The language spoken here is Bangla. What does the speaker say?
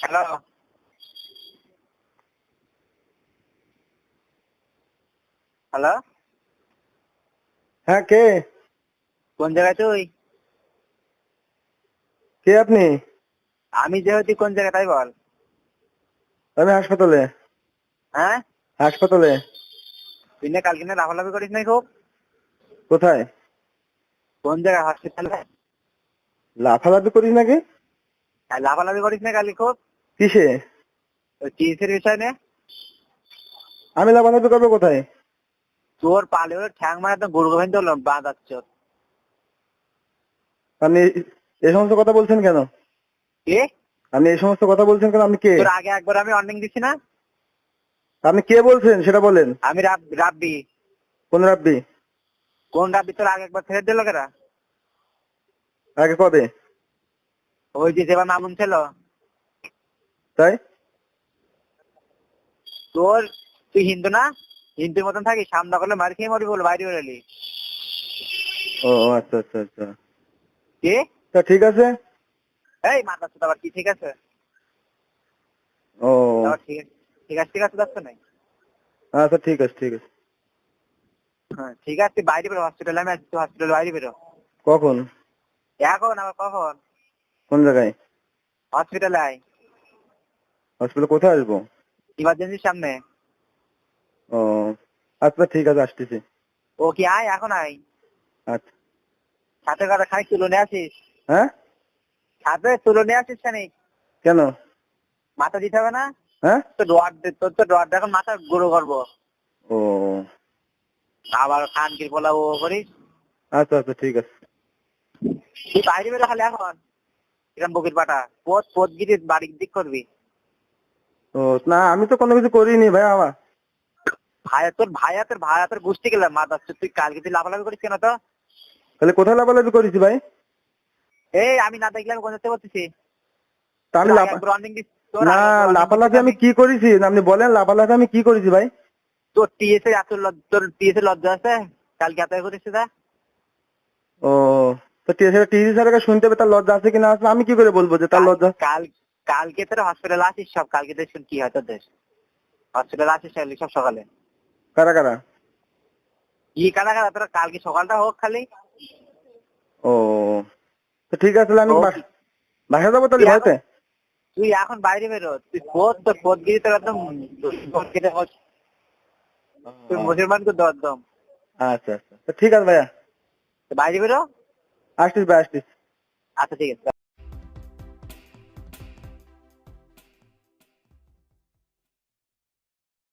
হ্যালো হ্যালো হ্যাঁ কে? কোন জায়গায় তুই? কে আপনি? আমি যে হচ্ছি কোন জায়গায় তাই বল। আমি হাসপাতালে। হ্যাঁ? হাসপাতালে। তুই না কালকে না লাফালাফি করিস নাই খুব? কোথায়? কোন জায়গায় হসপিটালে লাফালাফি করিস নাকি? লাফালাফি করিস না কালি খুব? কিসে? চিকিৎসার বিষয় নিয়ে আমি লাফালাফি করব কোথায়? তোর পালে ওর ঠ্যাং মারা তো গুরু গোবিন্দ বাঁধাচ্ছ আপনি এই সমস্ত কথা বলছেন কেন? কে? আপনি এই সমস্ত কথা বলছেন কেন? আপনি কে? তোর আগে একবার আমি অর্নিং দিছি না? আপনি কে বলছেন? সেটা বলেন। আমি রাব রাব্বি। কোন রাব্বি? কোন রাব্বি তোর আগে একবার ছেড়ে দিল কেরা? আগে কবে? ওই যে যেবার মামুন ছিল। তাই? তোর তুই হিন্দু না? হিন্দুর মতন থাকিস? সামনা করলে মার খেয়ে মরবি বলে বাইরে বেরোলি। ও আচ্ছা আচ্ছা আচ্ছা। কে? তা ঠিক আছে। এই আবার কি ঠিক আছে? ও। ঠিক আছে। ঠিক আছে ঠিক আছে যাচ্ছে নাই আচ্ছা ঠিক আছে ঠিক আছে। হ্যাঁ ঠিক আছে বাইরে বেরো হসপিটালে আমি আসছি হসপিটালে বাইরে বেরো। কখন? এখন আবার কখন? কোন জায়গায়? হসপিটালে আয়। হসপিটালে কোথায় আসব? ইমার্জেন্সির সামনে। ও আচ্ছা ঠিক আছে আসতেছি। ও কি আয়? এখন আয়। আচ্ছা। সাথে কথা খানিক তুলো নিয়ে আসিস? হ্যাঁ? সাথে তুলো নিয়ে আসিস খানিক? কেন? মাথা দিতে হবে না? হ্যাঁ? তো রড তোর তো রড এখন মাথা গুঁড়ো করব। ও। আবার খান কি বলা ও করিস আচ্ছা আচ্ছা ঠিক আছে। তুই বাইরে বেরো খালি এখন। এরকম বকির পাটা পথ পথ গিয়ে বাড়ির দিক করবি। ও না আমি তো কোনো কিছু করিনি ভাই আমার। ভাইয়া তোর ভাইয়া তোর ভাইয়া তোর গুষ্টি গেলাম মা দাস তুই কালকে তুই লাফালাফি করিস কেন তো? তাহলে কোথায় লাফালাফি করেছি ভাই? এই আমি না দেখলে আমি কোথাতে বলতেছি তা আমি লাফা দিস না লাফালাফি আমি কি করেছি? আপনি বলেন লাফালাফি আমি কি করেছি ভাই? তোর টিএস এর এত তোর টিএস এর লজ্জা আছে? কালকে এত করিস তা ও তো টিভি স্যারের কাছে শুনতে হবে তার লজ্জা আছে কিনা? আছে আমি কি করে বলব যে তার লজ্জা? কাল কালকে তোর হসপিটাল আসিস সব কালকে দেখ কি হয় তোদের হসপিটাল আসিস সব সকালে। কারা কারা? কি কাটা কাটা তোর কালকে সকালটা হোক খালি। ও তো ঠিক আছে আমি বাসা যাব তাহলে তুই ভাইতে তুই এখন বাইরে বেরো তুই পথ তোর পথ গিয়ে তোর একদম কেটে। তুই মুসলমান তো একদম আচ্ছা আচ্ছা। তো ঠিক আছে ভাইয়া। তো বাইরে বেরো আসতিস ভাই আসতিস। আচ্ছা ঠিক আছে।